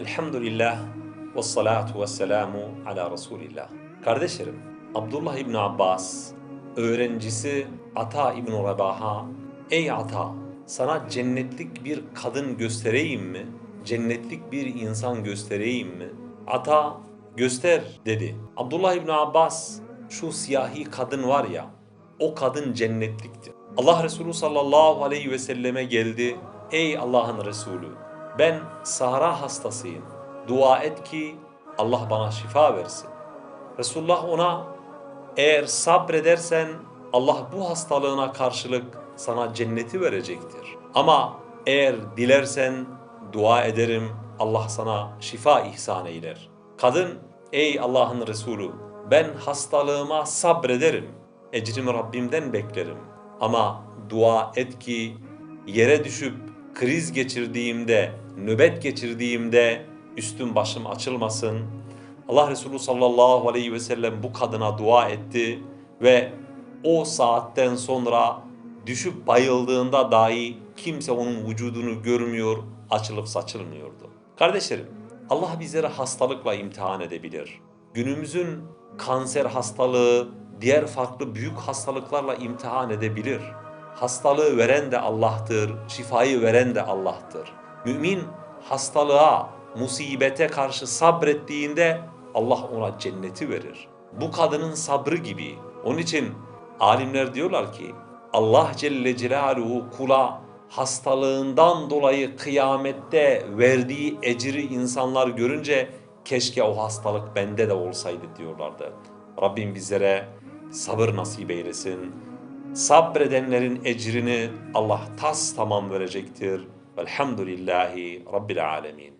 Elhamdülillah ve salatu ve selamu ala Resulillah. Kardeşlerim, Abdullah İbni Abbas, öğrencisi Ata İbni Rebaha, Ey Ata, sana cennetlik bir kadın göstereyim mi? Cennetlik bir insan göstereyim mi? Ata, göster dedi. Abdullah İbni Abbas, şu siyahi kadın var ya, o kadın cennetliktir. Allah Resulü sallallahu aleyhi ve selleme geldi. Ey Allah'ın Resulü, ben sahra hastasıyım. Dua et ki Allah bana şifa versin. Resulullah ona eğer sabredersen Allah bu hastalığına karşılık sana cenneti verecektir. Ama eğer dilersen dua ederim Allah sana şifa ihsan eyler. Kadın ey Allah'ın Resulü ben hastalığıma sabrederim. Ecrimi Rabbimden beklerim. Ama dua et ki yere düşüp kriz geçirdiğimde, nöbet geçirdiğimde üstüm başım açılmasın. Allah Resulü sallallahu aleyhi ve sellem bu kadına dua etti ve o saatten sonra düşüp bayıldığında dahi kimse onun vücudunu görmüyor, açılıp saçılmıyordu. Kardeşlerim, Allah bizleri hastalıkla imtihan edebilir. Günümüzün kanser hastalığı, diğer farklı büyük hastalıklarla imtihan edebilir. Hastalığı veren de Allah'tır, şifayı veren de Allah'tır. Mümin hastalığa, musibete karşı sabrettiğinde Allah ona cenneti verir. Bu kadının sabrı gibi. Onun için alimler diyorlar ki Allah Celle Celaluhu kula hastalığından dolayı kıyamette verdiği ecri insanlar görünce keşke o hastalık bende de olsaydı diyorlardı. Rabbim bizlere sabır nasip eylesin. Sabredenlerin ecrini Allah tas tamam verecektir. Velhamdülillahi Rabbil alemin.